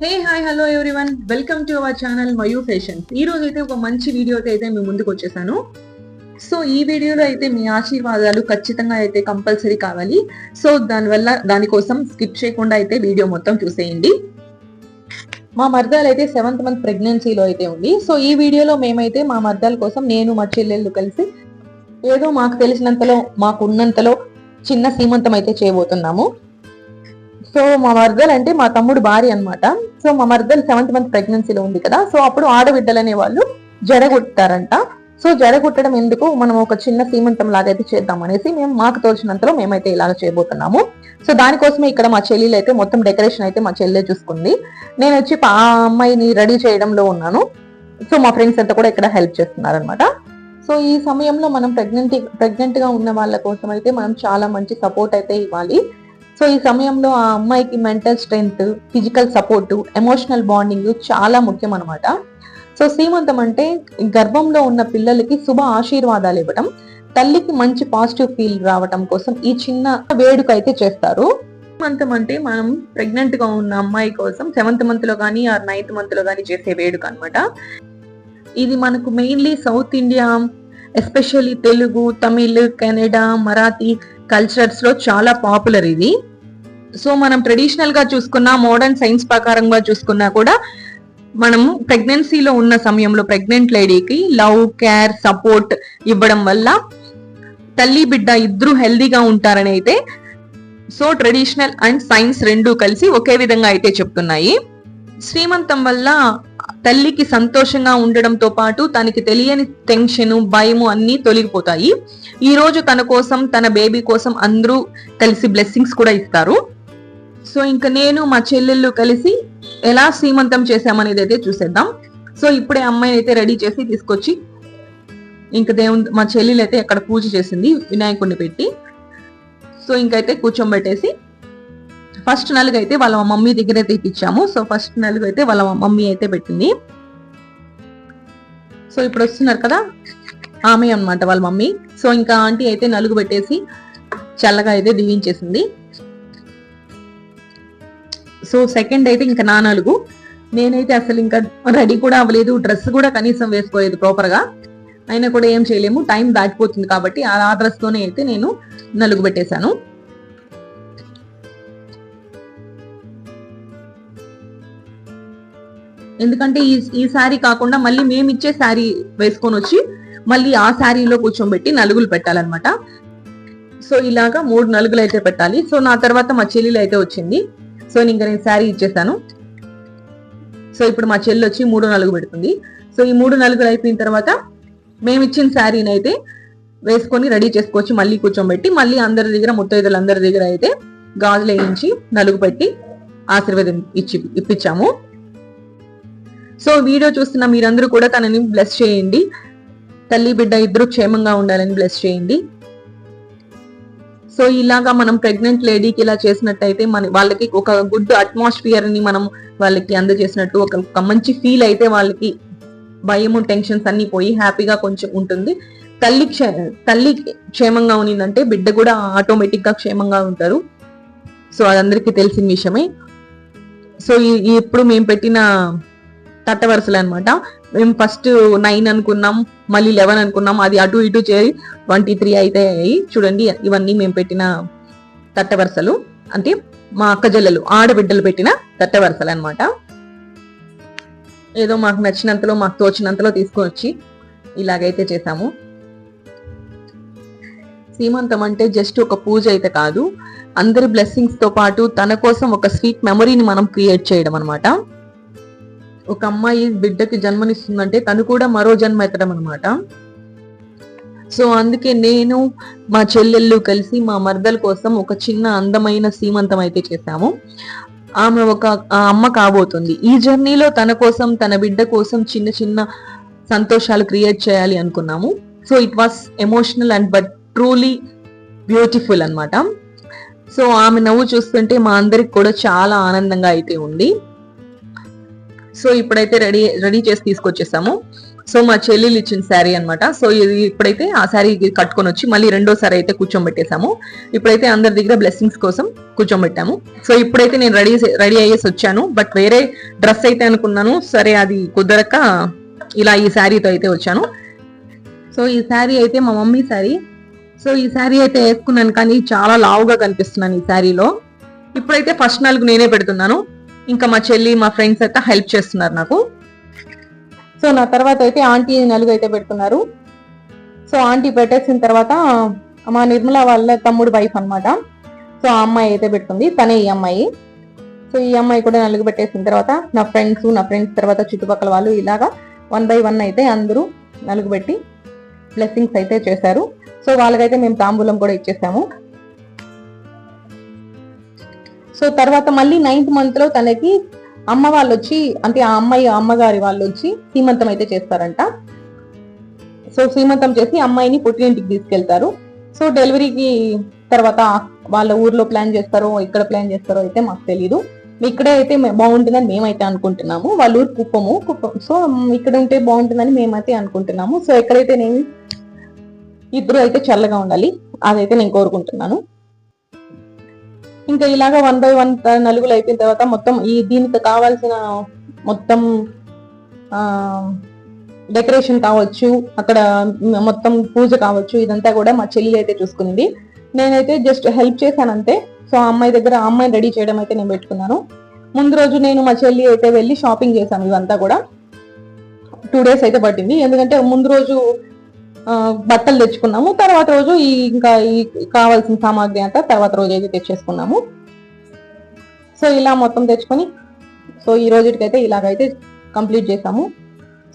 Hey hi hello everyone welcome to our channel Mayu fashion ఈ రోజు అయితే ఒక మంచి వీడియోతో అయితే మీ ముందుకు వచ్చేసాను. సో ఈ వీడియోలో అయితే మీ ఆశీర్వాదాలు ఖచ్చితంగా అయితే కంపల్సరీ కావాలి. సో దానివల్ల దానికోసం స్కిప్ చేయకుండా అయితే వీడియో మొత్తం చూసేయండి. మా మర్దాలు అయితే సెవెంత్ మంత్ ప్రెగ్నెన్సీలో అయితే ఉంది. సో ఈ వీడియోలో మేమైతే మా మర్దాల కోసం నేను మా చెల్లెళ్ళు కలిసి ఏదో మాకు తెలిసినంతలో మాకు ఉన్నంతలో చిన్న సీమంతం అయితే చేయబోతున్నాము. సో మా మర్దల్ అంటే మా తమ్ముడు భార్య అన్నమాట. సో మా మర్దల్ సెవెంత్ మంత్ ప్రెగ్నెన్సీలో ఉంది కదా. సో అప్పుడు ఆడబిడ్డలు అనే వాళ్ళు జడగొట్టారంట. సో జడగొట్టడం ఎందుకు? మనం ఒక చిన్న సీమంతం లాగా అయితే చేద్దాం అనేసి మేము మాకు తోచినంతలో మేమైతే ఇలాగ చేయబోతున్నాము. సో దానికోసమే ఇక్కడ మా చెల్లెలు అయితే మొత్తం డెకరేషన్ అయితే మా చెల్లె చూసుకుంది. నేను వచ్చి ఆ అమ్మాయిని రెడీ చేయడంలో ఉన్నాను. సో మా ఫ్రెండ్స్ అంతా కూడా ఇక్కడ హెల్ప్ చేస్తున్నారు అనమాట సో ఈ సమయంలో మనం ప్రెగ్నెంట్ ప్రెగ్నెంట్గా ఉన్న వాళ్ళ కోసం అయితే మనం చాలా మంచి సపోర్ట్ అయితే ఇవ్వాలి. సో ఈ సమయంలో ఆ అమ్మాయికి mental strength physical support emotional bonding చాలా ముఖ్యం అనమాట సో సీమంతం అంటే గర్భంలో ఉన్న పిల్లలకి శుభ ఆశీర్వాదాలు ఇవ్వటం తల్లికి మంచి పాజిటివ్ ఫీల్ రావటం కోసం ఈ చిన్న వేడుక అయితే చేస్తారు. మంత్ అంటే మనం ప్రెగ్నెంట్గా ఉన్న అమ్మాయి కోసం సెవెంత్ మంత్లో కానీ ఆర్ నైన్త్ మంత్లో కానీ చేసే వేడుక అనమాట ఇది మనకు mainly south India especially Telugu Tamil Kannada Marathi కల్చర్స్లో చాలా పాపులర్ ఇది. సో మనం ట్రెడిషనల్గా చూసుకున్నా మోడర్న్ సైన్స్ ప్రకారంగా చూసుకున్నా కూడా మనము ప్రెగ్నెన్సీలో ఉన్న సమయంలో ప్రెగ్నెంట్ లేడీకి లవ్ కేర్ సపోర్ట్ ఇవ్వడం వల్ల తల్లి బిడ్డ ఇద్దరు హెల్దీగా ఉంటారని అయితే సో ట్రెడిషనల్ అండ్ సైన్స్ రెండు కలిసి ఒకే విధంగా అయితే చెప్తున్నాయి. శ్రీమంతం వల్ల తల్లికి సంతోషంగా ఉండడంతో పాటు తనకి తెలియని టెన్షన్ భయము అన్నీ తొలగిపోతాయి. ఈ రోజు తన కోసం తన బేబీ కోసం అందరూ కలిసి బ్లెస్సింగ్స్ కూడా ఇస్తారు. సో ఇంకా నేను మా చెల్లెళ్ళు కలిసి ఎలా శ్రీమంతం చేశామనేది అయితే చూసేద్దాం. సో ఇప్పుడే అమ్మాయి అయితే రెడీ చేసి తీసుకొచ్చి ఇంకా దేవుని మా చెల్లెలు అయితే అక్కడ పూజ చేసింది వినాయకుడిని పెట్టి. సో ఇంకైతే కూర్చోబెట్టేసి ఫస్ట్ నలుగు అయితే వాళ్ళ మమ్మీ దగ్గర తీపిచ్చాము. సో ఫస్ట్ నలుగు అయితే వాళ్ళ మమ్మీ అయితే పెట్టింది. సో ఇప్పుడు వస్తున్నారు కదా? ఆమె అన్నమాట వాళ్ళ మమ్మీ. సో ఇంకా ఆంటీ అయితే నలుగు పెట్టేసి చల్లగా అయితే దిగించేసింది సో సెకండ్ అయితే ఇంకా నా నలుగు. నేనైతే అసలు ఇంకా రెడీ కూడా అవ్వలేదు. డ్రెస్ కూడా కనీసం వేసుకోలేదు ప్రాపర్గా అయినా కూడా ఏం చేయలేము. టైం దాటిపోతుంది కాబట్టి ఆ డ్రెస్ తోనే అయితే నేను నలుగు పెట్టేశాను. ఎందుకంటే ఈ ఈ శారీ కాకుండా మళ్ళీ మేము ఇచ్చే శారీ వేసుకొని వచ్చి మళ్ళీ ఆ శారీలో కూర్చోబెట్టి నలుగులు పెట్టాలన్నమాట. సో ఇలాగా మూడు నలుగులు అయితే పెట్టాలి. సో నా తర్వాత మా చెల్లెలు అయితే వచ్చింది. సో ఇంకా నేను శారీ ఇచ్చేసాను. సో ఇప్పుడు మా చెల్లి వచ్చి మూడు నలుగు పెడుతుంది. సో ఈ మూడు నలుగులు అయిపోయిన తర్వాత మేము ఇచ్చిన శారీని అయితే వేసుకొని రెడీ చేసుకోవచ్చు మళ్ళీ కూర్చోబెట్టి మళ్ళీ అందరి దగ్గర ముత్తైదులు అందరి దగ్గర అయితే గాజులు వేయించి నలుగు పెట్టి ఆశీర్వేదం ఇచ్చి ఇప్పించాము. సో వీడియో చూస్తున్న మీరందరూ కూడా తనని బ్లెస్ చేయండి. తల్లి బిడ్డ ఇద్దరు క్షేమంగా ఉండాలని బ్లెస్ చేయండి. సో ఇలాగా మనం ప్రెగ్నెంట్ లేడీకి ఇలా చేసినట్టయితే మన వాళ్ళకి ఒక గుడ్ అట్మాస్ఫియర్ని మనం వాళ్ళకి అందజేసినట్టు ఒక మంచి ఫీల్ అయితే వాళ్ళకి భయము టెన్షన్స్ అన్ని పోయి హ్యాపీగా కొంచెం ఉంటుంది. తల్లి క్షే తల్లి క్షేమంగా ఉన్నిందంటే బిడ్డ కూడా ఆటోమేటిక్గా క్షేమంగా ఉంటారు. సో అదందరికీ తెలిసిన విషయమే. సో ఇప్పుడు మేము పెట్టిన తట్ట వరుసలు అనమాట మేము ఫస్ట్ నైన్ అనుకున్నాం మళ్ళీ లెవెన్ అనుకున్నాం అది అటు ఇటు చేరి ట్వంటీ త్రీ అయితే అయ్యాయి. చూడండి ఇవన్నీ మేము పెట్టిన తట్ట వరుసలు అంటే మా అక్కజల్లలు ఆడబిడ్డలు పెట్టిన తట్ట వరుసలు అనమాట ఏదో మాకు నచ్చినంతలో మాకు తోచినంతలో తీసుకొని వచ్చి ఇలాగైతే చేసాము. సీమంతం అంటే జస్ట్ ఒక పూజ అయితే కాదు. అందరి బ్లెస్సింగ్స్తో పాటు తన కోసం ఒక స్వీట్ మెమరీని మనం క్రియేట్ చేయడం అనమాట ఒక అమ్మాయి బిడ్డకి జన్మనిస్తుందంటే తను కూడా మరో జన్మ ఎత్తడం అనమాట సో అందుకే నేను మా చెల్లెళ్ళు కలిసి మా మర్దల కోసం ఒక చిన్న అందమైన సీమంతం అయితే చేశాము. ఆమె ఒక ఆ అమ్మ కాబోతుంది. ఈ జర్నీలో తన కోసం తన బిడ్డ కోసం చిన్న చిన్న సంతోషాలు క్రియేట్ చేయాలి అనుకున్నాము. So it was emotional and but truly beautiful అన్నమాట. సో ఆమె నవ్వు చూస్తుంటే మా అందరికి కూడా చాలా ఆనందంగా అయితే ఉంది. సో ఇప్పుడైతే రెడీ రెడీ చేసి తీసుకొచ్చేసాము. సో మా చెల్లెలు ఇచ్చిన శారీ అన్నమాట. సో ఇది ఇప్పుడైతే ఆ శారీ కట్టుకొని వచ్చి మళ్ళీ రెండోసారి అయితే కూర్చోబెట్టేశాము ఇప్పుడైతే అందరి దగ్గర బ్లెస్సింగ్స్ కోసం కూర్చోబెట్టాము. సో ఇప్పుడైతే నేను రెడీ రెడీ అయ్యేసి వచ్చాను. బట్ వేరే డ్రెస్ అయితే అనుకున్నాను. సరే అది కుదరక ఇలా ఈ శారీతో అయితే వచ్చాను. సో ఈ శారీ అయితే మా మమ్మీ శారీ. సో ఈ శారీ అయితే వేసుకున్నాను కానీ చాలా లావుగా కనిపిస్తున్నాను ఈ శారీలో. ఇప్పుడైతే ఫస్ట్ నాలుగు నేనే పెడుతున్నాను. ఇంకా మా చెల్లి మా ఫ్రెండ్స్ అయితే హెల్ప్ చేస్తున్నారు నాకు. సో నా తర్వాత అయితే ఆంటీ నలుగు అయితే పెడుతున్నారు. సో ఆంటీ పెట్టేసిన తర్వాత మా నిర్మల వాళ్ళ తమ్ముడు వైఫ్ అన్నమాట. సో ఆ అమ్మాయి అయితే పెడుతుంది. తనే ఈ అమ్మాయి. సో ఈ అమ్మాయి కూడా నలుగు పెట్టేసిన తర్వాత నా ఫ్రెండ్స్ నా ఫ్రెండ్స్ తర్వాత చుట్టుపక్కల వాళ్ళు ఇలాగా వన్ బై వన్ అయితే అందరూ నలుగు పెట్టి బ్లెస్సింగ్స్ అయితే చేశారు. సో వాళ్ళకైతే మేము తాంబూలం కూడా ఇచ్చేసాము. సో తర్వాత మళ్ళీ నైన్త్ మంత్లో తనకి అమ్మ వాళ్ళు వచ్చి అంటే ఆ అమ్మాయి అమ్మగారి వాళ్ళు వచ్చి సీమంతం అయితే చేస్తారంట. సో సీమంతం చేసి అమ్మాయిని పుట్టినింటికి తీసుకెళ్తారు. సో డెలివరీకి తర్వాత వాళ్ళ ఊర్లో ప్లాన్ చేస్తారో ఇక్కడ ప్లాన్ చేస్తారో అయితే మాకు తెలీదు. ఇక్కడే అయితే బాగుంటుందని మేమైతే అనుకుంటున్నాము. వాళ్ళ ఊరు కుప్పము కుప్పం. సో ఇక్కడ ఉంటే బాగుంటుందని మేమైతే అనుకుంటున్నాము. సో ఎక్కడైతే నేను ఇద్దరు అయితే చల్లగా ఉండాలి అదైతే నేను కోరుకుంటున్నాను. ఇంకా ఇలాగా వన్ బై వన్ నలుగులు అయిపోయిన తర్వాత మొత్తం ఈ దీనికి కావాల్సిన మొత్తం డెకరేషన్ కావచ్చు అక్కడ మొత్తం పూజ కావచ్చు ఇదంతా కూడా మా చెల్లి అయితే చూసుకుంది. నేనైతే జస్ట్ హెల్ప్ చేశానంతే. సో ఆ అమ్మాయి దగ్గర ఆ అమ్మాయిని రెడీ చేయడం అయితే నేను పెట్టుకున్నాను. ముందు రోజు నేను మా చెల్లి అయితే వెళ్ళి షాపింగ్ చేశాను ఇదంతా కూడా. టూ డేస్ అయితే పట్టింది. ఎందుకంటే ముందు రోజు బట్టలు తెచ్చుకున్నాము. తర్వాత రోజు ఈ ఇంకా ఈ కావాల్సిన సామాగ్రి అంతా తర్వాత రోజు అయితే తెచ్చేసుకున్నాము. సో ఇలా మొత్తం తెచ్చుకొని సో ఈ రోజుకైతే ఇలాగైతే కంప్లీట్ చేసాము.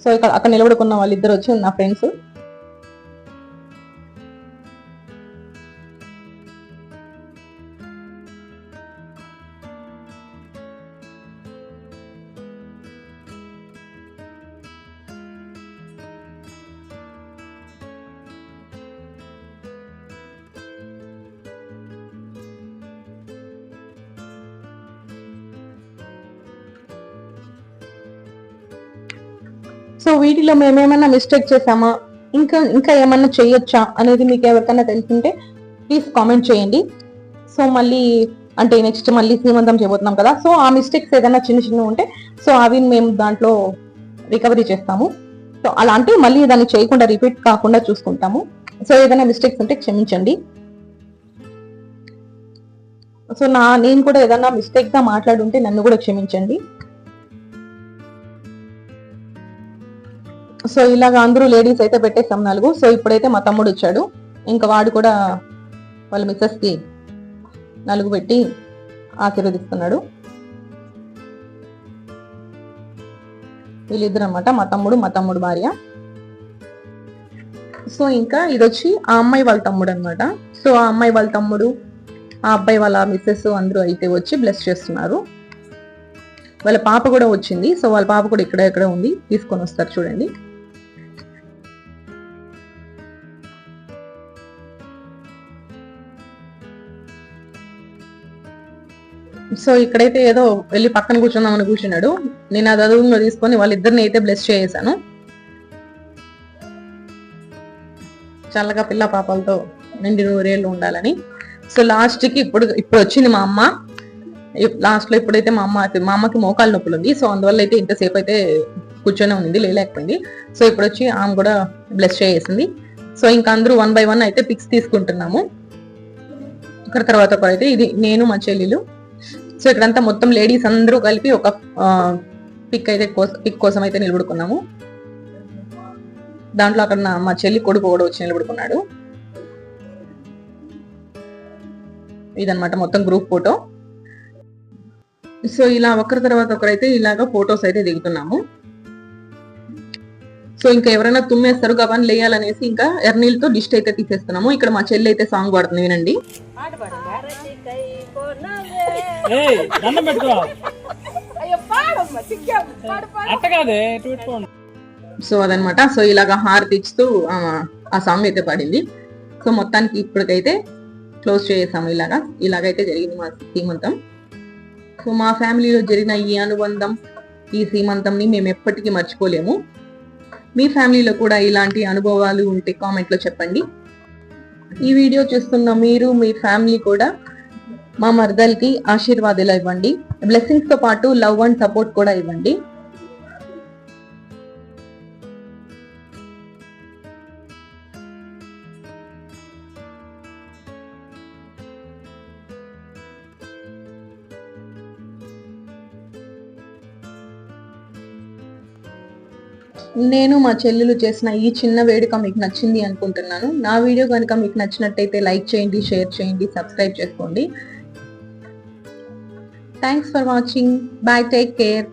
సో ఇక్కడ అక్కడ నిలబడుకున్న వాళ్ళిద్దరు వచ్చి నా ఫ్రెండ్స్. సో వీటిలో మేమేమన్నా మిస్టేక్ చేసామా ఇంకా ఇంకా ఏమన్నా చేయొచ్చా అనేది మీకు ఎవరికైనా తెలుసుంటే ప్లీజ్ కామెంట్ చేయండి. సో మళ్ళీ అంటే నెక్స్ట్ మళ్ళీ శ్రీమంతం చేయబోతున్నాం కదా. సో ఆ మిస్టేక్స్ ఏదైనా చిన్న చిన్న ఉంటే సో అవి మేము దాంట్లో రికవరీ చేస్తాము. సో అలా అంటే మళ్ళీ దాన్ని చేయకుండా రిపీట్ కాకుండా చూసుకుంటాము. సో ఏదైనా మిస్టేక్స్ ఉంటే క్షమించండి. సో నా నేను కూడా ఏదైనా మిస్టేక్గా మాట్లాడుంటే నన్ను కూడా క్షమించండి. సో ఇలాగ అందరూ లేడీస్ అయితే పెట్టేసాం నాలుగు. సో ఇప్పుడైతే మా తమ్ముడు వచ్చాడు. ఇంకా వాడు కూడా వాళ్ళ మిస్సెస్కి నలుగు పెట్టి ఆశీర్వదిస్తున్నాడు. వీళ్ళిద్దరు అనమాట మా తమ్ముడు మా తమ్ముడు భార్య. సో ఇంకా ఇది వచ్చి ఆ అమ్మాయి వాళ్ళ తమ్ముడు అన్నమాట. సో ఆ అమ్మాయి వాళ్ళ తమ్ముడు ఆ అబ్బాయి వాళ్ళ మిస్సెస్ అందరూ అయితే వచ్చి బ్లెస్ చేస్తున్నారు. వాళ్ళ పాప కూడా వచ్చింది. సో వాళ్ళ పాప కూడా ఇక్కడ ఇక్కడ ఉంది. తీసుకొని వస్తారు చూడండి. సో ఇక్కడైతే ఏదో వెళ్ళి పక్కన కూర్చుందామని కూర్చున్నాడు. నేను అది అదుపులో తీసుకొని వాళ్ళిద్దరిని అయితే బ్లెస్ చేసాను చల్లగా పిల్ల పాపలతో నిండి నూరేళ్ళు ఉండాలని. సో లాస్ట్కి ఇప్పుడు ఇప్పుడు వచ్చింది మా అమ్మ. లాస్ట్లో ఇప్పుడైతే మా అమ్మ మా అమ్మకి మోకాలు నొప్పులు ఉంది. సో అందువల్ల అయితే ఇంతసేపు అయితే కూర్చొని ఉంది లేలేకపోయింది సో ఇప్పుడు వచ్చి ఆమె కూడా బ్లెస్ చేసింది సో ఇంకా అందరూ వన్ బై వన్ అయితే పిక్స్ తీసుకుంటున్నాము. ఒకరి తర్వాత ఒకరైతే ఇది నేను మా చెల్లెలు. సో ఇక్కడంతా మొత్తం లేడీస్ అందరూ కలిపి ఒక పిక్ అయితే పిక్ కోసం అయితే నిలబడుకున్నాము. దాంట్లో అక్కడ మా చెల్లి కొడుకు కూడా వచ్చి నిలబడుకున్నాడు. ఇదనమాట మొత్తం గ్రూప్ ఫోటో. సో ఇలా ఒకరి తర్వాత ఒకరైతే ఇలాగా ఫొటోస్ అయితే దిగుతున్నాము. సో ఇంకా ఎవరైనా తుమ్మేస్తారు గబాన్ లేయాలనేసి ఇంకా ఎర్నీళ్ళతో డిస్ట్ అయితే తీసేస్తున్నాము. ఇక్కడ మా చెల్లి అయితే సాంగ్ పాడుతుంది వినండి. ఏయ్ దండం పెట్టుకో. అట్ట కాదే ఇటు పెట్టుకోండి. సో అదనమాట సో ఇలాగా హారతి ఇస్తూ ఆ, ఆ సాంగ్ అయితే పాడింది. సో మొత్తానికి ఇప్పటికైతే క్లోజ్ చేసాము ఇలాగా. ఇలాగైతే జరిగింది మా సీమంతం సో మా ఫ్యామిలీలో జరిగిన ఈ అనుబంధం ఈ సీమంతంని మేము ఎప్పటికీ మర్చిపోలేము. మీ ఫ్యామిలీలో కూడా ఇలాంటి అనుభవాలు ఉంటే కామెంట్లో చెప్పండి. ఈ వీడియో చూస్తున్న మీరు మీ ఫ్యామిలీ కూడా మా మరదల్కి ఆశీర్వాదాలు ఇవ్వండి. బ్లెస్సింగ్స్తో పాటు లవ్ అండ్ సపోర్ట్ కూడా ఇవ్వండి. నేను మా చెల్లెలు చేసిన ఈ చిన్న వేడుక మీకు నచ్చింది అనుకుంటున్నాను. నా వీడియో కనుక మీకు నచ్చినట్టయితే లైక్ చేయండి షేర్ చేయండి సబ్స్క్రైబ్ చేసుకోండి. Thanks for watching. Bye. Take care.